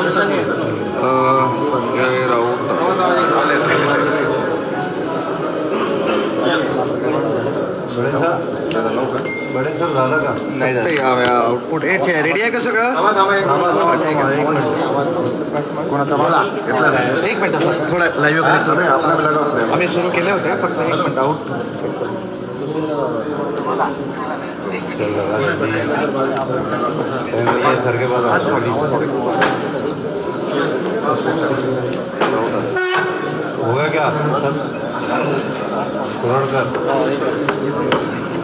अं, संजय राऊत. बडे सर झालं का। नाही आउटपुट हे रेडी आहे का? सगळं कोणाचा मला एक मिनिट सर थोडा लाईव्ह कनेक्ट करू आम्ही सुरू केले होते फक्त एक मिनिट आउट सारखे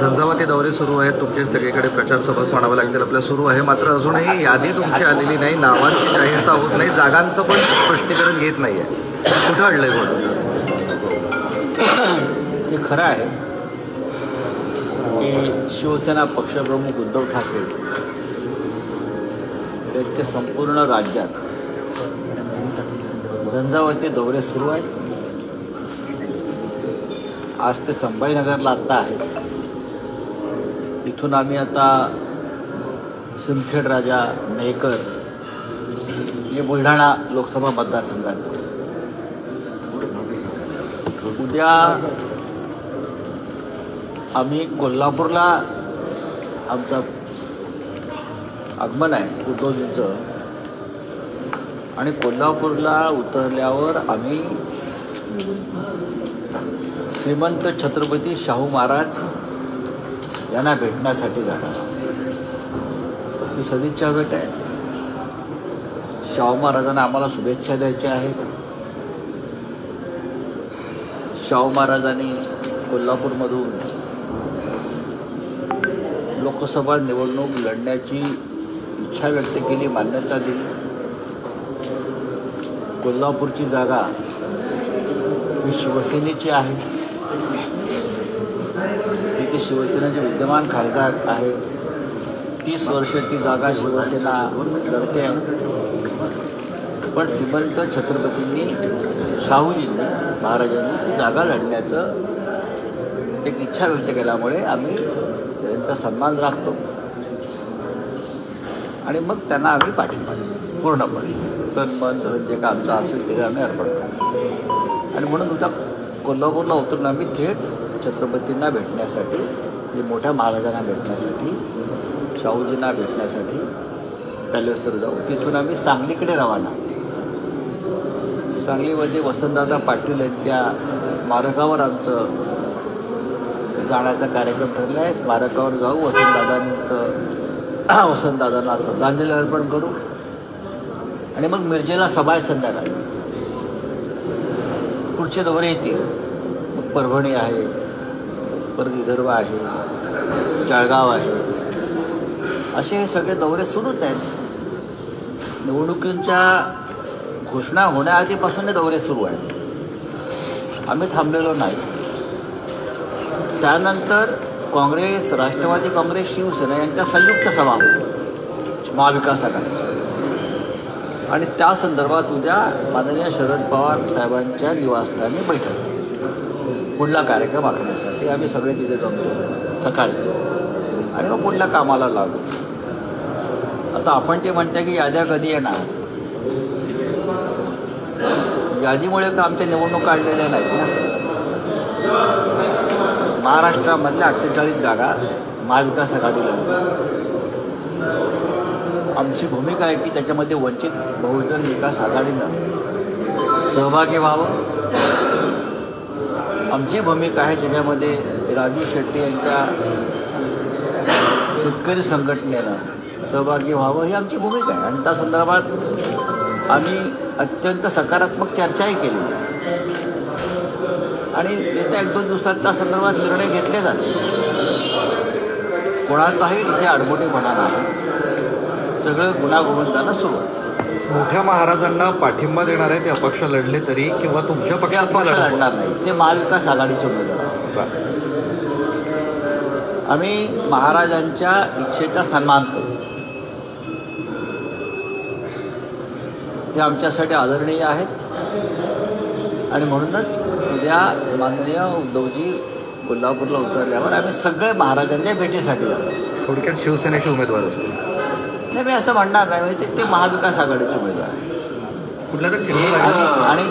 झंझावाती दौरे सुरू आहेत. तुमचे सगळीकडे प्रचार सभा म्हणावं लागतील. आपल्या सुरू आहे मात्र अजूनही यादी तुमची आलेली नाही. नावांची जाहीरता होत नाही. जागांचं पण स्पष्टीकरण घेत नाही आहे कुठं अडलंय कोण ते खरं आहे की शिवसेना पक्षप्रमुख उद्धव ठाकरे ते संपूर्ण राज्यात झंझावती दौरे सुरू आहेत. आज ते संभाजीनगरला आत्ता आहे तिथून आम्ही आता सिमखेड राजा मेकर हे बुलढाणा लोकसभा मतदारसंघाचं. उद्या आम्ही कोल्हापूरला आमचं आगमन आहे उद्धवजींचं आणि कोल्हापूरला उतरल्यावर आम्ही श्रीमंत छत्रपती शाहू महाराज यांना भेटण्यासाठी जाणार ही सदिच्छा भेट आहे. शाहू महाराजांना आम्हाला शुभेच्छा द्यायच्या आहेत. शाहू महाराजांनी कोल्हापूरमधून लोकसभा निवडणूक लढण्याची इच्छा व्यक्त केली मान्यता दिली. कोल्हापूरची जागा ही शिवसेनेची आहे. की शिवसेनेचे विद्यमान खासदार आहे तीस वर्ष ती जागा शिवसेना लढते आहे पण श्रीमंत छत्रपतींनी शाहूजींनी महाराजांनी ती जागा लढण्याचं एक इच्छा व्यक्त केल्यामुळे आम्ही त्यांचा सन्मान राखतो. आणि मग त्यांना आम्ही पाठिंबा देतो पूर्णपणे. तन मन धन जे का आमचं असेल ते आम्ही अर्पण करतो. आणि म्हणून उद्या कोल्हापूरला उतरून आम्ही थेट छत्रपतींना भेटण्यासाठी म्हणजे मोठ्या महाराजांना भेटण्यासाठी शाहूजींना भेटण्यासाठी पॅलेसवर जाऊ. तिथून आम्ही सांगलीकडे रवाना. सांगलीमध्ये वसंतदादा पाटील यांच्या स्मारकावर आमचं जाण्याचा कार्यक्रम ठरला आहे. स्मारकावर जाऊ वसंतदादांचं वसंतदादांना श्रद्धांजली अर्पण करू. आणि मग मिरजेला सभा आहे संध्याकाळी. पुढचे दौरे येतील. मग परभणी आहे परत विदर्भ आहे जळगाव आहे. असे हे सगळे दौरे सुरूच आहेत. निवडणुकींच्या घोषणा होण्याआधीपासून हे दौरे सुरू आहेत. आम्ही थांबलेलो नाही. त्यानंतर काँग्रेस राष्ट्रवादी काँग्रेस शिवसेना यांच्या संयुक्त सभा होती महाविकास आघाडी. आणि त्या संदर्भात उद्या माननीय शरद पवार साहेबांच्या निवासस्थानी बैठक. पुढला कार्यक्रम आखण्यासाठी आम्ही सगळे तिथे जमतो सकाळी. आणि मग पुढल्या कामाला लागू. आता आपण ते म्हणते की याद्या कधी येणार? यादीमुळे तर आमच्या निवडणूक काढलेल्या नाहीत ना. महाराष्ट्रामधल्या अठ्ठेचाळीस जागा महाविकास आघाडीला. आमची भूमिका आहे की त्याच्यामध्ये वंचित बहुजन विकास आघाडीनं सहभागी व्हावं. आमची भूमिका आहे त्याच्यामध्ये राजू शेट्टी यांच्या शेतकरी संघटनेनं सहभागी व्हावं ही आमची भूमिका आहे. आणि त्या संदर्भात आम्ही अत्यंत सकारात्मक चर्चाही केली. आणि येत्या एक दोन दिवसात त्या संदर्भात निर्णय घेतले जाते कोणाचाही इथे आडबोटेपणा नाही. सगळं गुणागोविंदानं सुरू मोठ्या महाराजांना पाठिंबा देणार आहे ते अपक्ष लढले तरी किंवा तुमच्या ते पक्षात अपक्ष लढणार? लढणार नाही. ते महाविकास आघाडीचे उमेदवार असतील. बरं. आम्ही महाराजांच्या इच्छेचा सन्मान करू. ते आमच्यासाठी आदरणीय आहेत. आणि म्हणूनच उद्या माननीय उद्धवजी कोल्हापूरला उतरल्यावर आम्ही सगळे महाराजांच्या भेटीसाठी जातो थोडक्यात शिवसेनेचे उमेदवार असतील. नाही मी असं म्हणणार नाही. म्हणजे ते- ते महाविकास आघाडीचे उमेदवार आहेत. कुठल्या तर चिन्ह आणि? आणि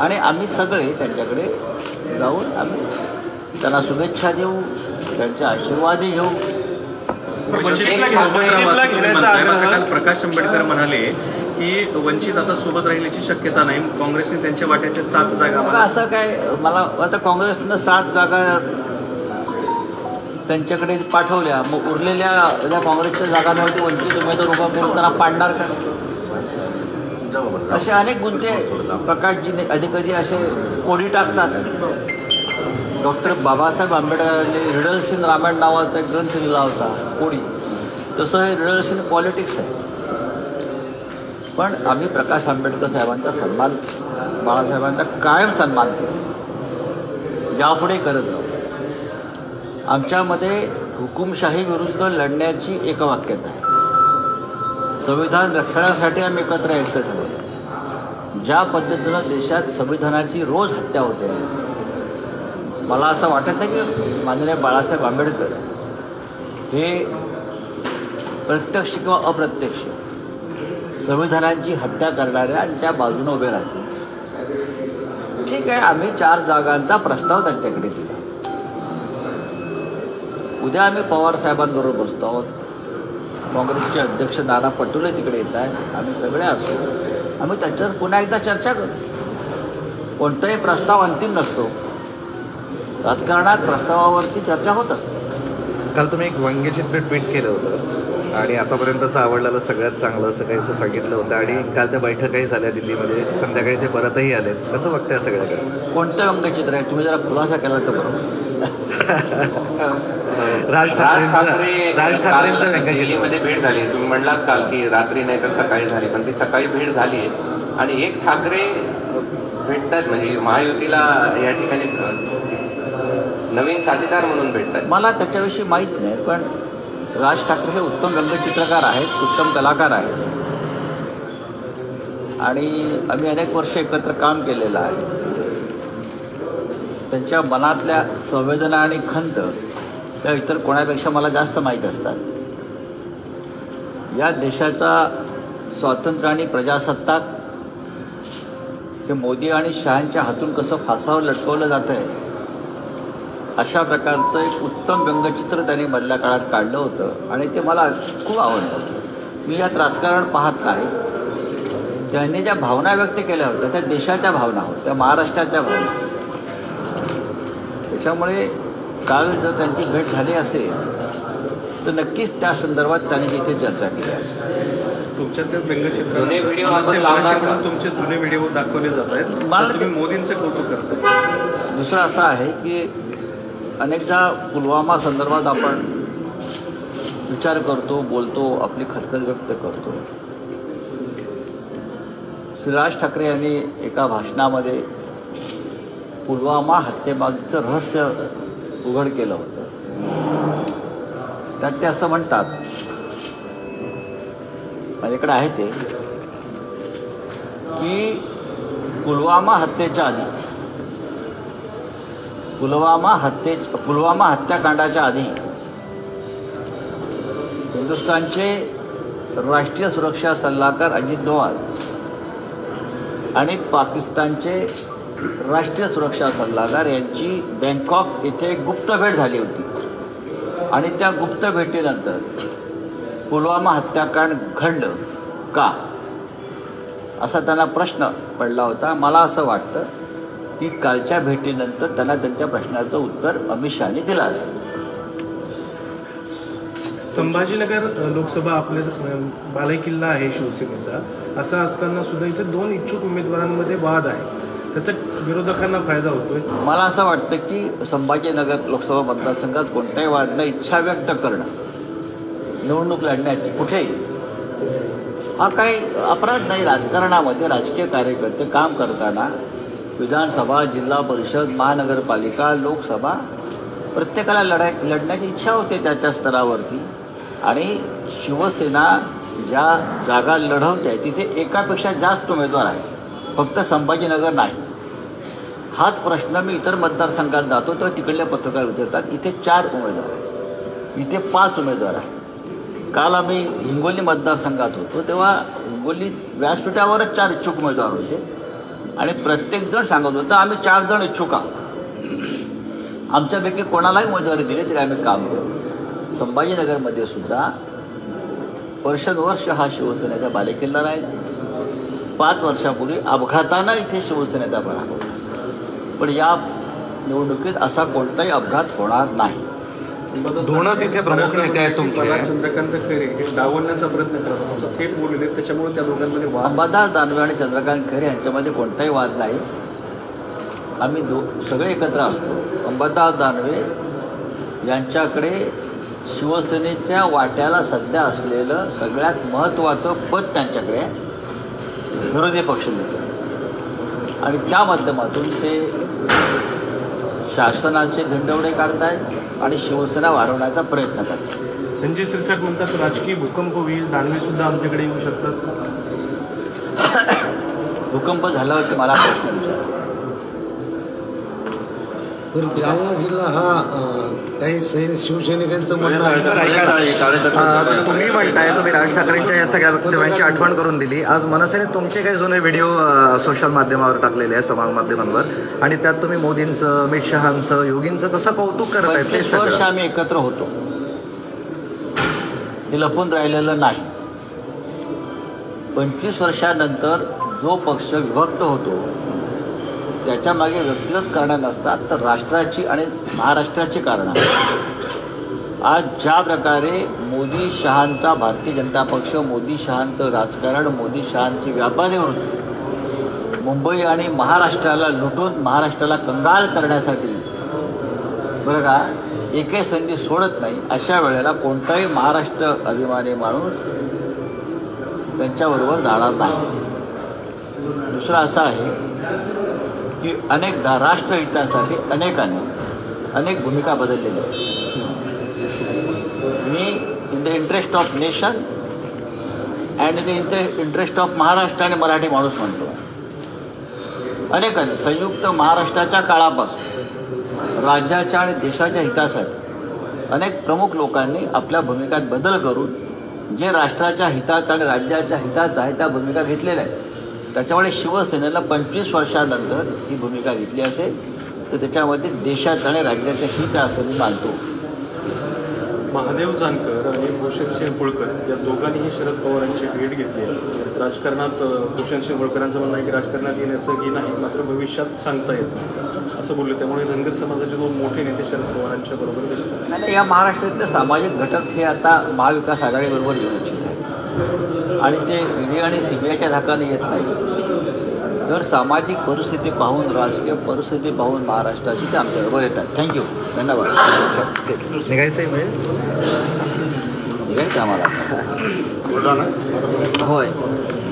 आणि आम्ही सगळे त्यांच्याकडे जाऊन आम्ही त्यांना शुभेच्छा देऊ त्यांचे आशीर्वादही घेऊ. आग्रह प्रकाश आंबेडकर म्हणाले की वंचित आता सोबत राहिल्याची शक्यता नाही. काँग्रेसने त्यांच्या वाट्याच्या सात जागा असं काय मला आता काँग्रेसनं सात जागा त्यांच्याकडे पाठवल्या. मग उरलेल्या ज्या काँग्रेसच्या जागांवरती वंचित उमेदवार उभा करून त्यांना पाडणार का? असे अनेक गुंते प्रकाशजीने कधी कधी असे कोडी टाकतात. डॉक्टर बाबासाहेब आंबेडकरांनी रिडल्स इन रामायण नावाचा एक ग्रंथ लिहिला होता कोडी तसं हे रिडल्स इन पॉलिटिक्स आहे. पण आम्ही प्रकाश आंबेडकर साहेबांचा सन्मान बाळासाहेबांचा कायम सन्मान केला. यापुढे करत राहू. आमच्यामध्ये हुकुमशाही विरुद्ध लढण्याची एकवाक्यता आहे. संविधान रक्षणासाठी आम्ही एकत्र यायचं ठरवलं ज्या पद्धतीनं देशात संविधानाची रोज हत्या होते मला असं वाटत नाही की माननीय बाळासाहेब आंबेडकर हे प्रत्यक्ष किंवा अप्रत्यक्ष संविधानाची हत्या करणाऱ्यांच्या बाजूने उभे राहतील. ठीक आहे आम्ही चार जागांचा प्रस्ताव त्यांच्याकडे दिला उद्या आम्ही पवार साहेबांबरोबर बसतो आहोत. काँग्रेसचे अध्यक्ष नाना पटोले तिकडे येत आहेत. आम्ही सगळे असू आम्ही त्याच्यावर पुन्हा एकदा चर्चा करू. कोणताही प्रस्ताव अंतिम नसतो. राजकारणात प्रस्तावावरती चर्चा होत असते. काल तुम्ही एक व्यंग्यचित्र ट्विट केलं होतं आणि आतापर्यंतचं आवडलेलं सगळ्यात चांगलं असं काहीसं सांगितलं होतं आणि काल त्या बैठकाही झाल्या दिल्लीमध्ये. संध्याकाळी ते परतही आले कसं बघताय सगळ्याकडे? कोणतं व्यंगचित्र आहे? तुम्ही जरा खुलासा केला तर बरोबर राज ठाकरे राज ठाकरेंचं व्यंग्यचित्र दिल्लीमध्ये भेट झाली. तुम्ही म्हणलात काल की रात्री नाही तर सकाळी झाली पण ती सकाळी भेट झाली आहे. आणि एक ठाकरे भेटतात म्हणजे महायुतीला या ठिकाणी नवीन साथीदार म्हणून भेटतात. मला त्याच्याविषयी माहीत नाही पण राज ठाकरे हे उत्तम व्यंगचित्रकार आहेत उत्तम कलाकार आहेत. आणि आम्ही अनेक वर्ष एकत्र काम केलेलं आहे. त्यांच्या मनातल्या संवेदना आणि खंत त्या इतर कोणापेक्षा मला जास्त माहीत असतात. या देशाचा स्वातंत्र्य आणि प्रजासत्ताक हे मोदी आणि शहांच्या हातून कसं फासावर लटकवलं जातं आहे अशा प्रकारचं एक उत्तम व्यंगचित्र त्यांनी मधल्या काळात काढलं होतं आणि ते मला खूप आवडलं. मी यात राजकारण पाहत नाही. त्यांनी ज्या भावना व्यक्त केल्या होत्या त्या देशाच्या भावना होत्या महाराष्ट्राच्या भावना त्याच्यामुळे काल जर त्यांची भेट झाली असेल तर नक्कीच त्या संदर्भात त्यांनी तिथे चर्चा केली असेल. तुमच्या त्या व्यंगचित्र जुने व्हिडिओ आपण लावणार का? तुमचे जुने व्हिडिओ दाखवले जात आहेत. मला तर तुम्ही मोदींचं कौतुक करताय दुसरं असं आहे की अनेकदा पुलवामा संदर्भात आपण विचार करतो बोलतो आपली खतखत व्यक्त करतो. श्री राज ठाकरे यांनी एका भाषणामध्ये पुलवामा हत्येमागचं रहस्य उघड केलं होतं. त्यात ते असं म्हणतात माझ्याकडे आहे ते की पुलवामा हत्येच्या आधी पुलवामा हत्ये पुलवामा हत्याकांडाच्या आधी हिंदुस्थानचे राष्ट्रीय सुरक्षा सल्लागार अजित दोवाल आणि पाकिस्तानचे राष्ट्रीय सुरक्षा सल्लागार यांची बँकॉक येथे गुप्त भेट झाली होती. आणि त्या गुप्त भेटीनंतर पुलवामा हत्याकांड घडलं. का? असा त्यांना प्रश्न पडला होता. मला असं वाटतं की कालच्या भेटीनंतर त्यांना त्यांच्या प्रश्नाचं उत्तर अमित शहानी दिलं असेल. संभाजीनगर लोकसभा आपले बालेकिल्ला आहे शिवसेनेचा. असं असताना सुद्धा इथे दोन इच्छुक उमेदवारांमध्ये वाद आहे. त्याचा विरोधकांना फायदा होतोय. मला असं वाटतं की संभाजीनगर लोकसभा मतदारसंघात कोणत्याही वादनं इच्छा व्यक्त करणं निवडणूक लढण्याची कुठेही हा काही अपराध नाही. राजकारणामध्ये राजकीय कार्यकर्ते काम करताना विधानसभा जिल्हा परिषद महानगरपालिका लोकसभा प्रत्येकाला लढाय लढण्याची इच्छा होते त्या त्या स्तरावरती. आणि शिवसेना ज्या जागा लढवते आहे तिथे एकापेक्षा जास्त उमेदवार आहेत. फक्त संभाजीनगर नाही. हाच प्रश्न मी इतर मतदारसंघात जातो तेव्हा तिकडले पत्रकार विचारतात इथे चार उमेदवार आहेत. इथे पाच उमेदवार आहे काल आम्ही हिंगोली मतदारसंघात होतो तेव्हा हिंगोली व्यासपीठावरच चार इच्छुक उमेदवार होते. आणि प्रत्येक जण सांगत होतं आम्ही चार जण इच्छुक आहोत. आमच्यापैकी कोणालाही उमेदवारी दिली तरी आम्ही काम करू. संभाजीनगरमध्ये सुद्धा वर्षानुवर्ष हा शिवसेनेचा बालेकिल्ला राहील. पाच वर्षापूर्वी अपघातानं इथे शिवसेनेचा पराभव झाला. पण या निवडणुकीत असा कोणताही अपघात होणार नाही. दोनच इथे प्रमुख नेते आहेत तुमचे. चंद्रकांत खैरे हे डावलण्याचा प्रयत्न करतात असं थेट बोललेले आहेत. त्याच्यामुळे त्या दोघांमध्ये अंबादास दानवे आणि चंद्रकांत खैरे यांच्यामध्ये कोणताही वाद नाही. आम्ही दो सगळे एकत्र असतो. अंबादास दानवे यांच्याकडे शिवसेनेच्या वाट्याला सध्या असलेलं सगळ्यात महत्त्वाचं पद त्यांच्याकडे आहे. विरोधी पक्षनेते आणि त्या माध्यमातून ते शासनाचे झेंडवडे काढतायत आणि शिवसेना वाढवण्याचा प्रयत्न करतात. संजय शिरसाट म्हणतात राजकीय भूकंप होईल दानवे सुद्धा आमच्याकडे येऊ शकतात. भूकंप झाल्यावरती मला प्रश्न विचार. सर जालना जिल्हा हा काही सैन शिवसैनिकांचं म्हणणं आहे. तुम्ही म्हणताय तुम्ही राज ठाकरेंच्या या सगळ्या वक्तव्यांची आठवण करून दिली. आज मनसेने तुमचे काही जुने व्हिडिओ सोशल माध्यमावर टाकलेले आहे समाज माध्यमांवर. आणि त्यात तुम्ही मोदींचं अमित शहांचं योगींचं कसं कौतुक करत आहेत ते वर्ष. आम्ही एकत्र होतो. हे लपून राहिलेलं नाही. पंचवीस वर्षानंतर जो पक्ष विभक्त होतो त्याच्यामागे व्यक्तिगत कारणं नसतात तर राष्ट्राची आणि महाराष्ट्राची कारणं. आज ज्या प्रकारे मोदी शहांचा भारतीय जनता पक्ष मोदी शहांचं राजकारण मोदी शहांची व्यापारी वृत्ती मुंबई आणि महाराष्ट्राला लुटून महाराष्ट्राला कंगाल करण्यासाठी बरं का एकही संधी सोडत नाही अशा वेळेला कोणताही महाराष्ट्र अभिमानी माणूस त्यांच्याबरोबर जाणार नाही. दुसरं असं आहे की अनेकदा राष्ट्रहितासाठी अनेकांनी अनेक भूमिका बदललेल्या आहेत. मी in the interest of nation and in the interest of Maharashtra आणि मराठी माणूस म्हणतो. अनेकांनी संयुक्त महाराष्ट्राच्या काळापासून राज्याच्या आणि देशाच्या हितासाठी अनेक प्रमुख लोकांनी आपल्या भूमिकात बदल करून जे राष्ट्राच्या हिताचं आणि राज्याच्या हिताचं आहे त्या भूमिका घेतलेल्या आहेत. त्याच्यामुळे शिवसेनेनं पंचवीस वर्षानंतर ही भूमिका घेतली असेल तर त्याच्यामध्ये देशाचं आणि राज्याचं हित असं मी मानतो. महादेव जानकर आणि भूषण सिंह होळकर या दोघांनीही शरद पवारांची भेट घेतली आहे. राजकारणात भूषण सिंह होळकरांचं म्हणणं आहे की राजकारणात येण्याचं ही नाही मात्र भविष्यात सांगता येतं असं बोलले त्यामुळे धनगर समाजाचे दोन मोठे नेते शरद पवारांच्या बरोबर दिसतात. या महाराष्ट्रातले सामाजिक घटक हे आता महाविकास आघाडीबरोबर येऊ इच्छित आहेत. आणि ते ईडी आणि सीबीआयच्या धाकाने येत नाही. तर सामाजिक परिस्थिती पाहून राजकीय परिस्थिती पाहून महाराष्ट्राची ते आमच्याबरोबर येतात. थँक्यू धन्यवाद. निघायचंय वेळ? निघायचं आम्हाला. होय.